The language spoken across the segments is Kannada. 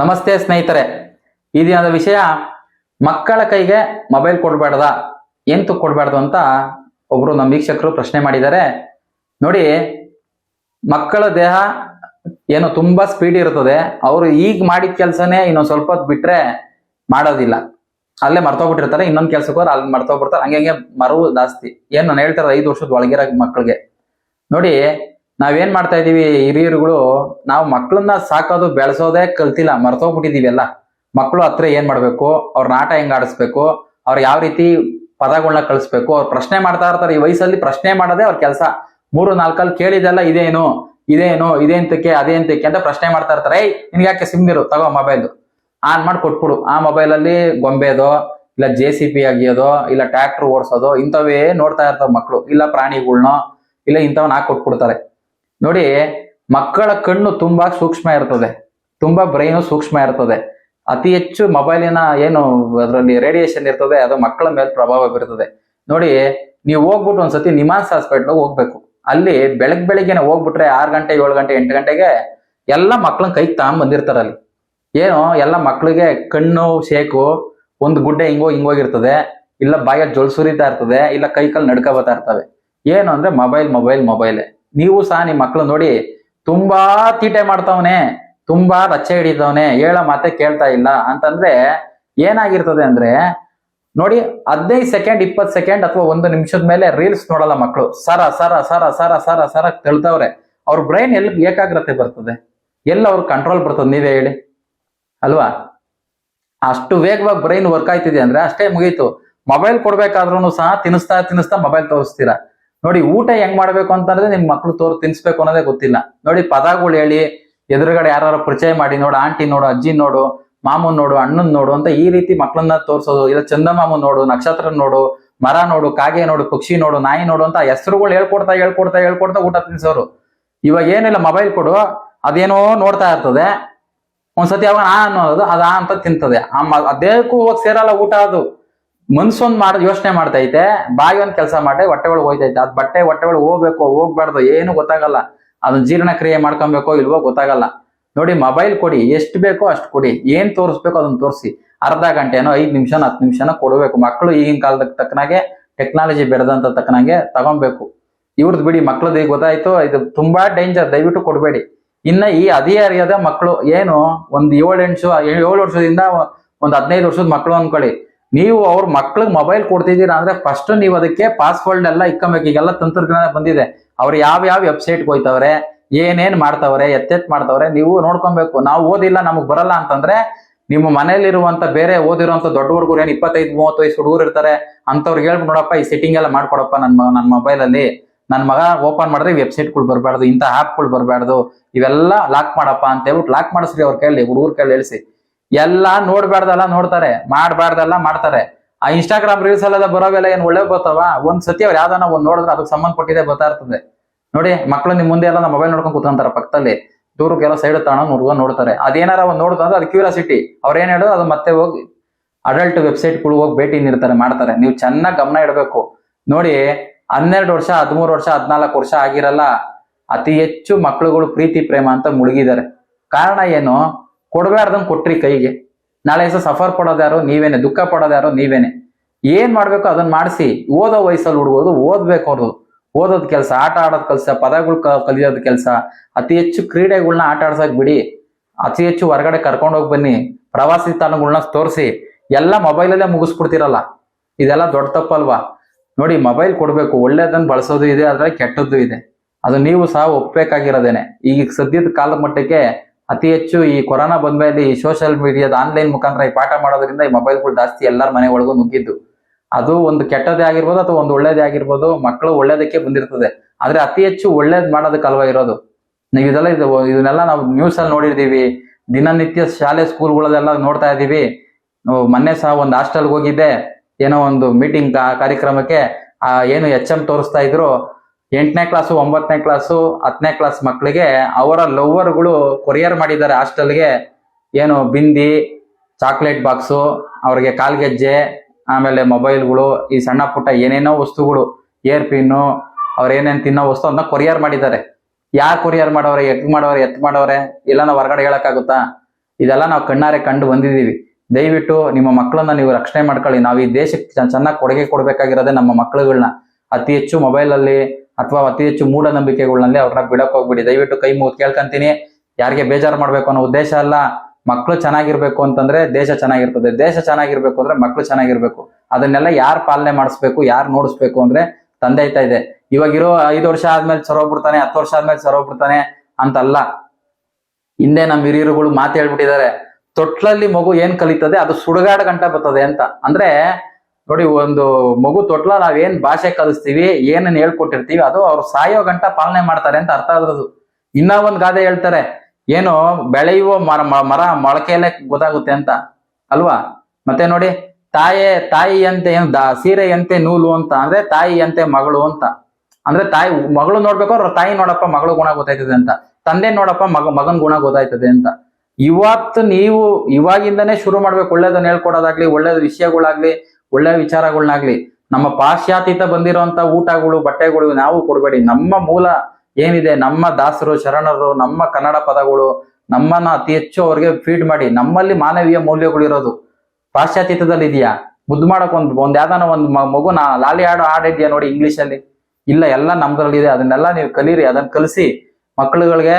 ನಮಸ್ತೆ ಸ್ನೇಹಿತರೆ. ಈ ದಿನದ ವಿಷಯ, ಮಕ್ಕಳ ಕೈಗೆ ಮೊಬೈಲ್ ಕೊಡಬಾರ್ದ ಎಂತು ಕೊಡಬಾರ್ದು ಅಂತ ಒಬ್ರು ನಮ್ಮ ವೀಕ್ಷಕರು ಪ್ರಶ್ನೆ ಮಾಡಿದ್ದಾರೆ. ನೋಡಿ, ಮಕ್ಕಳ ದೇಹ ಏನು ತುಂಬಾ ಸ್ಪೀಡ್ ಇರುತ್ತದೆ. ಅವರು ಈಗ ಮಾಡಿದ ಕೆಲಸನೇ ಇನ್ನೊಂದು ಸ್ವಲ್ಪ ಹೊತ್ತು ಬಿಟ್ರೆ ಮಾಡೋದಿಲ್ಲ. ಅಲ್ಲೇ ಮರ್ತೋಗ್ಬಿಟ್ಟಿರ್ತಾರೆ, ಇನ್ನೊಂದು ಕೆಲ್ಸಕ್ಕೆ ಹೋದ್ರೆ ಅಲ್ಲಿ ಮರ್ತೋಗ್ಬಿಡ್ತಾರೆ. ಹಂಗೆ ಹಂಗೆ ಮರವು ಜಾಸ್ತಿ. ಏನು ನಾನು ಹೇಳ್ತಾರೆ ಐದು ವರ್ಷದ ಒಳಗಿರೋ ಮಕ್ಕಳಿಗೆ. ನೋಡಿ ನಾವೇನ್ ಮಾಡ್ತಾ ಇದೀವಿ, ಹಿರಿಯರುಗಳು, ನಾವು ಮಕ್ಕಳನ್ನ ಸಾಕೋದು ಬೆಳೆಸೋದೇ ಕಲ್ತಿಲ್ಲ, ಮರ್ತೋಗ್ಬಿಟ್ಟಿದೀವಿ ಎಲ್ಲ. ಮಕ್ಕಳು ಹತ್ರ ಏನ್ ಮಾಡ್ಬೇಕು, ಅವ್ರ ನಾಟ ಹೆಂಗ್ ಆಡಿಸ್ಬೇಕು, ಅವ್ರ ಯಾವ ರೀತಿ ಪದಗಳನ್ನ ಕಳಿಸ್ಬೇಕು, ಅವ್ರು ಪ್ರಶ್ನೆ ಮಾಡ್ತಾ ಇರ್ತಾರೆ, ಈ ವಯಸ್ಸಲ್ಲಿ ಪ್ರಶ್ನೆ ಮಾಡೋದೇ ಅವ್ರ ಕೆಲಸ. ಮೂರು, ನಾಲ್ಕಲ್ಲಿ ಕೇಳಿದೆಲ್ಲ ಇದೇನು ಇದೇನು, ಇದೇಂತಕ್ಕೆ, ಅದೇಂತಕ್ಕೆ ಅಂತ ಪ್ರಶ್ನೆ ಮಾಡ್ತಾ ಇರ್ತಾರೆ. ಏಯ್, ನಿನ್ಗೆ ಯಾಕೆ ಸಿಮ್ದಿರು ತಗೋ ಮೊಬೈಲ್ ಆನ್ ಮಾಡಿ ಕೊಟ್ಬಿಡು. ಆ ಮೊಬೈಲಲ್ಲಿ ಗೊಂಬೆದೋ ಇಲ್ಲ ಜೆ ಸಿ ಪಿ ಆಗಿಯೋದೋ ಇಲ್ಲ ಟ್ರ್ಯಾಕ್ಟರ್ ಓಡಿಸೋದೋ, ಇಂಥವೇ ನೋಡ್ತಾ ಇರ್ತಾವ ಮಕ್ಕಳು ಇಲ್ಲ ಪ್ರಾಣಿಗಳ್ನೋ, ಇಲ್ಲ ಇಂಥವನ್ನ ಹಾಕಿ ಕೊಟ್ಬಿಡ್ತಾರೆ. ನೋಡಿ, ಮಕ್ಕಳ ಕಣ್ಣು ತುಂಬಾ ಸೂಕ್ಷ್ಮ ಇರ್ತದೆ. ತುಂಬಾ ಬ್ರೈನು ಸೂಕ್ಷ್ಮ ಇರ್ತದೆ. ಅತಿ ಹೆಚ್ಚು ಮೊಬೈಲಿನ ಏನು ಅದರಲ್ಲಿ ರೇಡಿಯೇಷನ್ ಇರ್ತದೆ, ಅದು ಮಕ್ಕಳ ಮೇಲೆ ಪ್ರಭಾವ ಬೀರ್ತದೆ. ನೋಡಿ, ನೀವು ಹೋಗ್ಬಿಟ್ಟು ಒಂದ್ಸತಿ ನಿಮಾನ್ಸ್ ಹಾಸ್ಪಿಟ್ಲ್ ಹೋಗ್ಬೇಕು. ಅಲ್ಲಿ ಬೆಳಗ್ ಬೆಳಿಗ್ಗೆನೆ ಹೋಗ್ಬಿಟ್ರೆ ಆರು ಗಂಟೆ, ಏಳು ಗಂಟೆ, ಎಂಟು ಗಂಟೆಗೆ ಎಲ್ಲ ಮಕ್ಳನ್ನ ಕೈ ತಾಂಬ್ ಬಂದಿರ್ತಾರೆ ಅಲ್ಲಿ. ಏನು, ಎಲ್ಲ ಮಕ್ಳಿಗೆ ಕಣ್ಣು, ಶೇಕು, ಒಂದು ಗುಡ್ಡೆ ಹಿಂಗೋ ಹಿಂಗೋಗಿರ್ತದೆ ಇಲ್ಲ ಬಾಯ ಜೊಲ್ ಸುರಿತಾ ಇರ್ತದೆ, ಇಲ್ಲ ಕೈ ಕಾಲು ನಡ್ಕ ಬರ್ತಾ ಇರ್ತವೆ. ಏನು ಅಂದ್ರೆ ಮೊಬೈಲ್ ಮೊಬೈಲ್ ಮೊಬೈಲ್ ನೀವು ಸಹ ನಿಮ್ಮ ಮಕ್ಕಳು ನೋಡಿ ತುಂಬಾ ತೀಟೆ ಮಾಡ್ತಾವನೆ, ತುಂಬಾ ರಚ್ಚೆ ಹಿಡಿದವನೆ ಹೇಳ ಮಾತೆ ಕೇಳ್ತಾ ಇಲ್ಲ ಅಂತಂದ್ರೆ ಏನಾಗಿರ್ತದೆ ಅಂದ್ರೆ ನೋಡಿ ಹದಿನೈದು ಸೆಕೆಂಡ್ ಇಪ್ಪತ್ತು ಸೆಕೆಂಡ್ ಅಥವಾ ಒಂದು ನಿಮಿಷದ ಮೇಲೆ ರೀಲ್ಸ್ ನೋಡಲ್ಲ ಮಕ್ಕಳು ಸರ ಸರ ಸರ ಸರ ಸರ ಸರ ತೆಳ್ತವ್ರೆ. ಅವ್ರ ಬ್ರೈನ್ ಎಲ್ಲಿ ಏಕಾಗ್ರತೆ ಬರ್ತದೆ? ಎಲ್ಲ ಅವ್ರ ಕಂಟ್ರೋಲ್ ಬರ್ತದೆ? ನೀವೇ ಹೇಳಿ. ಅಲ್ವಾ? ಅಷ್ಟು ವೇಗವಾಗಿ ಬ್ರೈನ್ ವರ್ಕ್ ಆಯ್ತಿದೆ ಅಂದ್ರೆ ಅಷ್ಟೇ ಮುಗೀತು. ಮೊಬೈಲ್ ಕೊಡ್ಬೇಕಾದ್ರೂ ಸಹ ತಿನ್ನಿಸ್ತಾ ತಿನ್ನಿಸ್ತಾ ಮೊಬೈಲ್ ತೋರಿಸ್ತೀರಾ? ನೋಡಿ, ಊಟ ಹೆಂಗ್ ಮಾಡ್ಬೇಕು ಅಂತಂದ್ರೆ ನಿಮ್ ಮಕ್ಳು ತೋರ್ ತಿನ್ಸ್ಬೇಕು ಅನ್ನೋದೇ ಗೊತ್ತಿಲ್ಲ. ನೋಡಿ, ಪದಗಳು ಹೇಳಿ, ಎದುರುಗಡೆ ಯಾರು ಪರಿಚಯ ಮಾಡಿ, ನೋಡು, ಆಂಟಿ ನೋಡು, ಅಜ್ಜಿ ನೋಡು, ಮಾಮೂನ್ ನೋಡು, ಅಣ್ಣನ್ ನೋಡು ಅಂತ ಈ ರೀತಿ ಮಕ್ಳನ್ನ ತೋರ್ಸೋದು, ಇಲ್ಲ ಚಂದಮಾಮನ್ ನೋಡು, ನಕ್ಷತ್ರ ನೋಡು, ಮರ ನೋಡು, ಕಾಗೆ ನೋಡು, ಪಕ್ಷಿ ನೋಡು, ನಾಯಿ ನೋಡು ಅಂತ ಹೆಸರುಗಳು ಹೇಳ್ಕೊಡ್ತಾ ಹೇಳ್ಕೊಡ್ತಾ ಹೇಳ್ಕೊಡ್ತಾ ಊಟ ತಿನ್ಸೋರು. ಇವಾಗ ಏನಿಲ್ಲ ಮೊಬೈಲ್ ಕೊಡು, ಅದೇನೋ ನೋಡ್ತಾ ಇರ್ತದೆ. ಒಂದ್ಸತಿ ಅವಾಗ ಆ ಅನ್ನೋದು, ಅದ ಅಂತ ತಿಂತದೆ. ಆ ಅದೇಕ್ಕೂ ಹೋಗಿ ಸೇರಲ್ಲ ಊಟ ಅದು. ಮನ್ಸೊಂದ್ ಮಾಡ್ ಯೋಚನೆ ಮಾಡ್ತೈತೆ, ಬಾಯಿ ಒಂದ್ ಕೆಲಸ ಮಾಡಿ ಹೊಟ್ಟೆಗಳು ಹೋಯ್ತೈತೆ. ಅದ್ ಬಟ್ಟೆ ಹೊಟ್ಟೆಗಳು ಹೋಗ್ಬೇಕು, ಹೋಗ್ಬಾರ್ದು, ಏನು ಗೊತ್ತಾಗಲ್ಲ. ಅದನ್ನ ಜೀರ್ಣಕ್ರಿಯೆ ಮಾಡ್ಕೊಬೇಕೋ, ಇಲ್ವೋ ಗೊತ್ತಾಗಲ್ಲ. ನೋಡಿ, ಮೊಬೈಲ್ ಕೊಡಿ, ಎಷ್ಟು ಬೇಕೋ ಅಷ್ಟು ಕೊಡಿ. ಏನ್ ತೋರಿಸ್ಬೇಕು ಅದನ್ನ ತೋರಿಸಿ. ಅರ್ಧ ಗಂಟೆನೋ, ಐದ್ ನಿಮಿಷನೋ, ಹತ್ತು ನಿಮಿಷನೋ ಕೊಡಬೇಕು. ಮಕ್ಕಳು ಈಗಿನ ಕಾಲದ ತಕ್ಕನಾಗೆ ಟೆಕ್ನಾಲಜಿ ಬೆಳೆದಂತ ತಕ್ಕನಾಗೆ ತಗೊಬೇಕು. ಇವ್ರದ್ದು ಬಿಡಿ ಮಕ್ಳದ್ದು ಈಗ ಗೊತ್ತಾಯ್ತು, ಇದು ತುಂಬಾ ಡೇಂಜರ್ ದಯವಿಟ್ಟು ಕೊಡಬೇಡಿ. ಇನ್ನ ಈ ಅಧಿಕಾರಿಯಾದ ಮಕ್ಕಳು ಏನು, ಒಂದು ಏಳು ಎಂಟು, ಏಳು ವರ್ಷದಿಂದ, ಒಂದು ಹದಿನೈದು ವರ್ಷದ ಮಕ್ಕಳು ಅನ್ಕೊಳ್ಳಿ. ನೀವು ಅವ್ರ ಮಕ್ಳಿಗೆ ಮೊಬೈಲ್ ಕೊಡ್ತಿದ್ದೀರಾ ಅಂದ್ರೆ ಫಸ್ಟ್ ನೀವು ಅದಕ್ಕೆ ಪಾಸ್ವರ್ಡ್ ಎಲ್ಲ ಇಕ್ಕಬೇಕು. ಈಗೆಲ್ಲ ತಂತ್ರಜ್ಞಾನ ಬಂದಿದೆ. ಅವ್ರು ಯಾವ ಯಾವ ವೆಬ್ಸೈಟ್ ಹೋಯ್ತವ್ರೆ, ಏನೇನ್ ಮಾಡ್ತವ್ರೆ, ಎತ್ತೆತ್ ಮಾಡ್ತವ್ರೆ, ನೀವು ನೋಡ್ಕೊಬೇಕು. ನಾವು ಓದಿಲ್ಲ, ನಮಗ್ ಬರಲ್ಲ ಅಂತಂದ್ರೆ ನಿಮ್ಮ ಮನೇಲಿರುವಂತ ಬೇರೆ ಓದಿರುವಂತ ದೊಡ್ಡ ಹುಡುಗರು ಏನ್ ಇಪ್ಪತ್ತೈದು, ಮೂವತ್ತು ವಯಸ್ಸು ಹುಡುಗರು ಇರ್ತಾರೆ ಅಂತವ್ರಿಗೆ ಹೇಳ್ಬಿಟ್ಟು ನೋಡಪ್ಪ, ಈ ಸೆಟ್ಟಿಂಗ್ ಎಲ್ಲ ಮಾಡ್ಕೊಡಪ್ಪ ನನ್ನ ನನ್ನ ಮೊಬೈಲ್ ಅಲ್ಲಿ. ನನ್ನ ಮಗ ಓಪನ್ ಮಾಡಿದ್ರೆ ವೆಬ್ಸೈಟ್ ವೆಬ್ಸೈಟ್ಗಳು ಬರಬಾರ್ದು, ಇಂಥ ಆಪ್ಗಳು ಬರಬಾರ್ದು, ಇವೆಲ್ಲ ಲಾಕ್ ಮಾಡಪ್ಪ ಅಂತ ಹೇಳ್ಬಿಟ್ಟು ಲಾಕ್ ಮಾಡಿಸ್ರಿ ಅವ್ರ ಕೈಲಿ ಹುಡುಗರ ಕೈಲಿ ಹೇಳಿಸಿ. ಎಲ್ಲ ನೋಡ್ಬಾರ್ದಲ್ಲ ನೋಡ್ತಾರೆ, ಮಾಡ್ಬಾರ್ದಲ್ಲ ಮಾಡ್ತಾರೆ. ಆ ಇನ್ಸ್ಟಾಗ್ರಾಮ್ ರೀಲ್ಸ್ ಎಲ್ಲ ಬರೋವೆಲ್ಲ ಏನ್ ಒಳ್ಳೆ ಬರ್ತಾವ? ಒಂದ್ ಸತಿ ಅವ್ರು ಯಾವ್ದಾನ ಒಂದ್ ನೋಡಿದ್ರೆ ಅದಕ್ಕೆ ಸಂಬಂಧಪಟ್ಟಿದೆ ಬರ್ತಾ ಇರ್ತದೆ. ನೋಡಿ, ಮಕ್ಳು ನಿಮ್ ಮುಂದೆ ಎಲ್ಲ ಮೊಬೈಲ್ ನೋಡ್ಕೊಂಡು ಕೂತ್ಕೊಂತಾರ ಪಕ್ಕದಲ್ಲಿ. ದೂರಕ್ಕೆಲ್ಲ ಸೈಡ್ ತಾಣ ಹುಡುಗ ನೋಡ್ತಾರೆ. ಅದೇನಾರ ಒಂದ್ ನೋಡ್ತಾ ಅದು ಕ್ಯೂರಿಯಾಸಿಟಿ ಅವ್ರ ಏನ್ ಹೇಳೋದು, ಅದು ಮತ್ತೆ ಹೋಗಿ ಅಡಲ್ಟ್ ವೆಬ್ಸೈಟ್ಗಳು ಹೋಗಿ ಭೇಟಿ ನೀಡ್ತಾರೆ, ಮಾಡ್ತಾರೆ. ನೀವು ಚೆನ್ನಾಗಿ ಗಮನ ಇಡಬೇಕು. ನೋಡಿ, ಹನ್ನೆರಡು ವರ್ಷ, ಹದಿಮೂರು ವರ್ಷ, ಹದಿನಾಲ್ಕು ವರ್ಷ ಆಗಿರಲ್ಲ, ಅತಿ ಹೆಚ್ಚು ಮಕ್ಳುಗಳು ಪ್ರೀತಿ, ಪ್ರೇಮ ಅಂತ ಮುಳುಗಿದ್ದಾರೆ. ಕಾರಣ ಏನು? ಕೊಡ್ಬಾರ್ದಂಗ್ ಕೊಟ್ರಿ ಕೈಗೆ. ನಾಳೆ ದಿವಸ ಸಫರ್ ಪಡೋದ್ಯಾರೋ ಯಾರು ನೀವೇನೆ, ದುಃಖ ಪಡೋದು ಯಾರು ನೀವೇನೆ. ಏನ್ ಮಾಡ್ಬೇಕು ಅದನ್ನ ಮಾಡಿಸಿ. ಓದೋ ವಯಸ್ಸಲ್ಲಿ ಹುಡುಗೋದು, ಓದ್ಬೇಕು ಅವ್ರದ್ದು ಓದೋದ್ ಕೆಲಸ, ಆಟ ಆಡೋದ್ ಕೆಲಸ, ಪದಗಳು ಕಲಿಯೋದ್ ಕೆಲಸ. ಅತಿ ಹೆಚ್ಚು ಕ್ರೀಡೆಗಳನ್ನ ಆಟ ಆಡ್ಸಕ್ ಬಿಡಿ. ಅತಿ ಹೆಚ್ಚು ಹೊರಗಡೆ ಕರ್ಕೊಂಡು ಹೋಗಿ ಬನ್ನಿ. ಪ್ರವಾಸಿ ತಾಣಗಳನ್ನ ತೋರಿಸಿ. ಎಲ್ಲ ಮೊಬೈಲಲ್ಲೇ ಮುಗಿಸ್ಬಿಡ್ತಿರಲ್ಲ. ಇದೆಲ್ಲ ದೊಡ್ಡ ತಪ್ಪಲ್ವಾ? ನೋಡಿ, ಮೊಬೈಲ್ ಕೊಡ್ಬೇಕು. ಒಳ್ಳೇದನ್ನ ಬಳಸೋದು ಇದೆ ಅದ್ರಲ್ಲಿ ಕೆಟ್ಟದ್ದು ಇದೆ. ಅದು ನೀವು ಸಹ ಒಪ್ಬೇಕಾಗಿರೋದೇನೆ. ಈಗ ಸದ್ಯದ ಕಾಲದ ಮಟ್ಟಕ್ಕೆ ಅತಿ ಹೆಚ್ಚು ಈ ಕೊರೋನಾ ಬಂದ ಮೇಲೆ ಈ ಸೋಷಿಯಲ್ ಮೀಡಿಯಾದ ಆನ್ಲೈನ್ ಮುಖಾಂತರ ಈ ಪಾಠ ಮಾಡೋದ್ರಿಂದ ಈ ಮೊಬೈಲ್ಗಳು ಜಾಸ್ತಿ ಎಲ್ಲರ ಮನೆ ಒಳಗೂ ನುಗ್ಗಿದ್ದು. ಅದು ಒಂದು ಕೆಟ್ಟದೇ ಆಗಿರ್ಬೋದು ಅಥವಾ ಒಂದು ಒಳ್ಳೇದೇ ಆಗಿರ್ಬೋದು ಮಕ್ಕಳು ಒಳ್ಳೇದಕ್ಕೆ ಬಂದಿರ್ತದೆ. ಆದ್ರೆ ಅತಿ ಹೆಚ್ಚು ಒಳ್ಳೇದ್ ಮಾಡೋದಕ್ಕಲ್ವಾ ಇರೋದು? ನೀವು ಇದೆಲ್ಲ ಇದು, ಇದನ್ನೆಲ್ಲ ನಾವು ನ್ಯೂಸ್ ಅಲ್ಲಿ ನೋಡಿರ್ತೀವಿ. ದಿನನಿತ್ಯ ಶಾಲೆ ಸ್ಕೂಲ್ಗಳಲ್ಲೆಲ್ಲ ನೋಡ್ತಾ ಇದೀವಿ ಮೊನ್ನೆ ಸಹ ಒಂದು ಹಾಸ್ಟೆಲ್ಗೆ ಹೋಗಿದ್ದೆ. ಏನೋ ಒಂದು ಮೀಟಿಂಗ್ ಕಾರ್ಯಕ್ರಮಕ್ಕೆ ಏನು ಎಚ್ ಎಂ ತೋರಿಸ್ತಾ ಇದ್ರು. ಎಂಟನೇ ಕ್ಲಾಸು ಒಂಬತ್ತನೇ ಕ್ಲಾಸು ಹತ್ತನೇ ಕ್ಲಾಸ್ ಮಕ್ಕಳಿಗೆ ಅವರ ಲವ್ವರ್ಗಳು ಕೊರಿಯರ್ ಮಾಡಿದ್ದಾರೆ ಹಾಸ್ಟೆಲ್ಗೆ ಏನು, ಬಿಂದಿ ಚಾಕ್ಲೇಟ್ ಬಾಕ್ಸು ಅವ್ರಿಗೆ ಕಾಲ್ಗೆಜ್ಜೆ, ಆಮೇಲೆ ಮೊಬೈಲ್ಗಳು ಈ ಸಣ್ಣ ಪುಟ್ಟ ಏನೇನೋ ವಸ್ತುಗಳು ಏರ್ ಪಿನ್ನು ಅವ್ರು ಏನೇನು ತಿನ್ನೋ ವಸ್ತು ಅದನ್ನ ಕೊರಿಯರ್ ಮಾಡಿದ್ದಾರೆ. ಯಾರು ಕೊರಿಯರ್ ಮಾಡೋರೆ ಎತ್ ಮಾಡೋರೆ ಎತ್ ಮಾಡೋರೆ, ಇಲ್ಲ ನಾವು ಹೊರಗಡೆ ಹೇಳೋಕ್ಕಾಗುತ್ತಾ? ಇದೆಲ್ಲ ನಾವು ಕಣ್ಣಾರೆ ಕಂಡು ಬಂದಿದ್ದೀವಿ. ದಯವಿಟ್ಟು ನಿಮ್ಮ ಮಕ್ಕಳನ್ನ ನೀವು ರಕ್ಷಣೆ ಮಾಡ್ಕೊಳ್ಳಿ. ನಾವು ಈ ದೇಶಕ್ಕೆ ಚೆನ್ನಾಗಿ ಕೊಡುಗೆ ಕೊಡಬೇಕಾಗಿರೋದೇ ನಮ್ಮ ಮಕ್ಕಳುಗಳನ್ನ ಅತಿ ಹೆಚ್ಚು ಮೊಬೈಲ್ ಅಲ್ಲಿ ಅಥವಾ ಅತಿ ಹೆಚ್ಚು ಮೂಢನಂಬಿಕೆಗಳಲ್ಲಿ ಅವ್ರನ್ನ ಬಿಡಕ್ ಹೋಗ್ಬಿಡಿ. ದಯವಿಟ್ಟು ಕೈ ಮುಗಿದು ಕೇಳ್ಕೊಂತೀನಿ. ಯಾರಿಗೆ ಬೇಜಾರು ಮಾಡ್ಬೇಕು ಅನ್ನೋ ಉದ್ದೇಶ ಅಲ್ಲ. ಮಕ್ಕಳು ಚೆನ್ನಾಗಿರ್ಬೇಕು ಅಂತಂದ್ರೆ ದೇಶ ಚೆನ್ನಾಗಿರ್ತದೆ. ದೇಶ ಚೆನ್ನಾಗಿರ್ಬೇಕು ಅಂದ್ರೆ ಮಕ್ಕಳು ಚೆನ್ನಾಗಿರ್ಬೇಕು. ಅದನ್ನೆಲ್ಲ ಯಾರು ಪಾಲನೆ ಮಾಡಿಸ್ಬೇಕು, ಯಾರು ನೋಡಿಸ್ಬೇಕು ಅಂದ್ರೆ ತಂದೆ ಆಯ್ತಾ ಇದೆ. ಇವಾಗ ಇರೋ ಐದು ವರ್ಷ ಆದ್ಮೇಲೆ ಸರೋಗ್ಬಿಡ್ತಾನೆ ಹತ್ತು ವರ್ಷ ಆದ್ಮೇಲೆ ಸರೋಗ್ಬಿಡ್ತಾನೆ ಅಂತಲ್ಲ. ಹಿಂದೆ ನಮ್ಮ ಹಿರಿಯರುಗಳು ಮಾತು ಹೇಳ್ಬಿಟ್ಟಿದ್ದಾರೆ. ತೊಟ್ಲಲ್ಲಿ ಮಗು ಏನ್ ಕಲಿತದೆ ಅದು ಸುಡುಗಾಡ ಗಂಟ ಬರ್ತದೆ ಅಂತ. ಅಂದ್ರೆ ನೋಡಿ, ಒಂದು ಮಗು ತೊಟ್ಲ ನಾವೇನ್ ಭಾಷೆ ಕಲಿಸ್ತೀವಿ ಏನನ್ನ ಹೇಳ್ಕೊಟ್ಟಿರ್ತೀವಿ, ಅದು ಅವ್ರು ಸಾಯೋ ಗಂಟ ಪಾಲನೆ ಮಾಡ್ತಾರೆ ಅಂತ ಅರ್ಥ ಆದ್ರದು ಇನ್ನ ಒಂದ್ ಗಾದೆ ಹೇಳ್ತಾರೆ, ಏನು ಬೆಳೆಯುವ ಮರ ಮರ ಮೊಳಕೆಯಲ್ಲೇ ಗೊತ್ತಾಗುತ್ತೆ ಅಂತ. ಅಲ್ವಾ? ಮತ್ತೆ ನೋಡಿ, ತಾಯೇ, ತಾಯಿಯಂತೆ ಏನು ದಾ, ಸೀರೆಯಂತೆ ನೂಲು ಅಂತ. ಅಂದ್ರೆ, ತಾಯಿಯಂತೆ ಮಗಳು ಅಂತ. ಅಂದ್ರೆ, ತಾಯಿ, ಮಗಳು ನೋಡ್ಬೇಕು ಅವ್ರ ತಾಯಿ ನೋಡಪ್ಪ ಮಗಳು ಗುಣ ಗೊತ್ತಾಯ್ತದೆ ಅಂತ. ತಂದೆ ನೋಡಪ್ಪ ಮಗ, ಮಗನ್ ಗುಣ ಗೊತ್ತಾಯ್ತದೆ ಅಂತ. ಇವತ್ತು ನೀವು ಇವಾಗಿಂದನೇ ಶುರು ಮಾಡ್ಬೇಕು, ಒಳ್ಳೇದನ್ನ ಹೇಳ್ಕೊಡೋದಾಗ್ಲಿ, ಒಳ್ಳೇದ್ ವಿಷಯಗಳಾಗ್ಲಿ ಒಳ್ಳೆ ವಿಚಾರಗಳನ್ನಾಗ್ಲಿ ನಮ್ಮ ಪಾಶ್ಚಾತ್ಯತ ಬಂದಿರುವಂತ ಊಟಗಳು, ಬಟ್ಟೆಗಳು ನಾವು ಕೊಡಬೇಡಿ. ನಮ್ಮ ಮೂಲ ಏನಿದೆ, ನಮ್ಮ ದಾಸರು, ಶರಣರು, ನಮ್ಮ ಕನ್ನಡ ಪದಗಳು ನಮ್ಮನ್ನ ಅತಿ ಹೆಚ್ಚು ಅವ್ರಿಗೆ ಫೀಡ್ ಮಾಡಿ. ನಮ್ಮಲ್ಲಿ ಮಾನವೀಯ ಮೌಲ್ಯಗಳು ಇರೋದು ಪಾಶ್ಚಾತ್ಯತದಲ್ಲಿ ಇದೆಯಾ ಮುದ್ದು ಮಾಡಕ್ ಒಂದ್ ಒಂದ್ ಯಾವ್ದಾನ ಒಂದ್ ಮಗು ನಾ, ಲಾಲಿ ಹಾಡು ಹಾಡಿದ್ಯಾ ನೋಡಿ ಇಂಗ್ಲಿಷ್ ಅಲ್ಲಿ ಇಲ್ಲ, ಎಲ್ಲ ನಮ್ದ್ರಲ್ಲಿ ಇದೆ ಅದನ್ನೆಲ್ಲ ನೀವು ಕಲೀರಿ. ಅದನ್ನ ಕಲಿಸಿ ಮಕ್ಕಳುಗಳಿಗೆ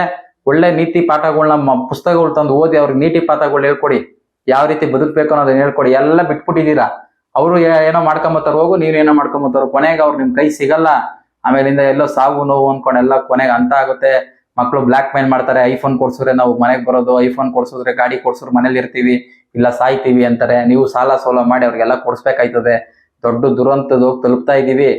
ಒಳ್ಳೆ ನೀತಿ ಪಾಠಗಳನ್ನ ಪುಸ್ತಕಗಳು ತಂದು ಓದಿ ಅವ್ರಿಗೆ ನೀತಿ ಪಾಠಗಳು ಹೇಳ್ಕೊಡಿ. ಯಾವ ರೀತಿ ಬದುಕ್ಬೇಕು ಅನ್ನೋದನ್ನ ಹೇಳ್ಕೊಡಿ. ಎಲ್ಲ ಬಿಟ್ಬಿಟ್ಟಿದ್ದೀರಾ? ಅವರು ಏನೋ ಮಾಡ್ಕೊಂಬತ್ತಾರ, ಹೋಗು ನೀವೇನೋ ಮಾಡ್ಕೊಂಬತ್ತಾರ. ಕೊನೆಗೆ ಅವ್ರು ನಿಮ್ ಕೈ ಸಿಗಲ್ಲ. ಆಮೇಲಿಂದ ಎಲ್ಲೋ ಸಾವು, ನೋವು ಅನ್ಕೊಂಡು ಎಲ್ಲ ಕೊನೆಗೆ ಅಂತ ಆಗುತ್ತೆ. ಮಕ್ಕಳು ಬ್ಲಾಕ್ ಮೇಲ್ ಮಾಡ್ತಾರೆ, ಐಫೋನ್ ಕೊಡ್ಸಿದ್ರೆ ನಾವು ಮನೆಗೆ ಬರೋದು, ಐಫೋನ್ ಕೊಡ್ಸಿದ್ರೆ ಗಾಡಿ ಕೊಡ್ಸಿದ್ರೆ ಮನೇಲಿ ಇರ್ತೀವಿ, ಇಲ್ಲ ಸಾಯ್ತೀವಿ ಅಂತಾರೆ. ನೀವು ಸಾಲ ಸೋಲ ಮಾಡಿ ಅವ್ರಿಗೆಲ್ಲ ಕೊಡ್ಸ್ಬೇಕಾಯ್ತದೆ. ದೊಡ್ಡ ದುರಂತದ ಹೋಗಿ ತಲುಪ್ತಾ ಇದೀವಿ.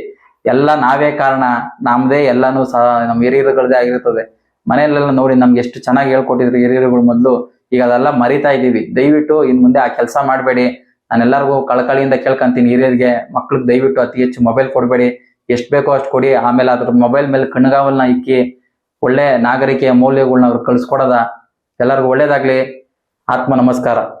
ಎಲ್ಲ ನಾವೇ ಕಾರಣ. ನಮ್ದೇ ಎಲ್ಲಾನು ಸಹ ನಮ್ ಹಿರಿಯರುಗಳದೇ ಆಗಿರ್ತದೆ. ಮನೆಯಲ್ಲೆಲ್ಲ ನೋಡಿ ನಮ್ಗೆ ಎಷ್ಟು ಚೆನ್ನಾಗಿ ಹೇಳ್ಕೊಟ್ಟಿದ್ರು ಹಿರಿಯರುಗಳು ಮೊದಲು. ಈಗ ಅದೆಲ್ಲ ಮರಿತಾ ಇದೀವಿ. ದಯವಿಟ್ಟು ಇನ್ ಮುಂದೆ ಆ ಕೆಲಸ ಮಾಡಬೇಡಿ. ನಾನೆಲ್ಲರಿಗೂ ಕಳಕಳಿಯಿಂದ ಕೇಳ್ಕೊಂತೀನಿ. ಹಿರಿಯರಿಗೆ ಮಕ್ಳಿಗೆ ದಯವಿಟ್ಟು ಅತಿ ಹೆಚ್ಚು ಮೊಬೈಲ್ ಕೊಡಬೇಡಿ. ಎಷ್ಟು ಬೇಕೋ ಅಷ್ಟು ಕೊಡಿ. ಆಮೇಲೆ ಅದ್ರ ಮೊಬೈಲ್ ಮೇಲೆ ಕಣ್ಗಾವಲ್ನ ಇಕ್ಕಿ ಒಳ್ಳೆ ನಾಗರಿಕೆಯ ಮೌಲ್ಯಗಳನ್ನ ಅವ್ರು ಕಳಿಸ್ಕೊಡೋದ. ಎಲ್ಲರಿಗೂ ಒಳ್ಳೇದಾಗ್ಲಿ. ಆತ್ಮ ನಮಸ್ಕಾರ.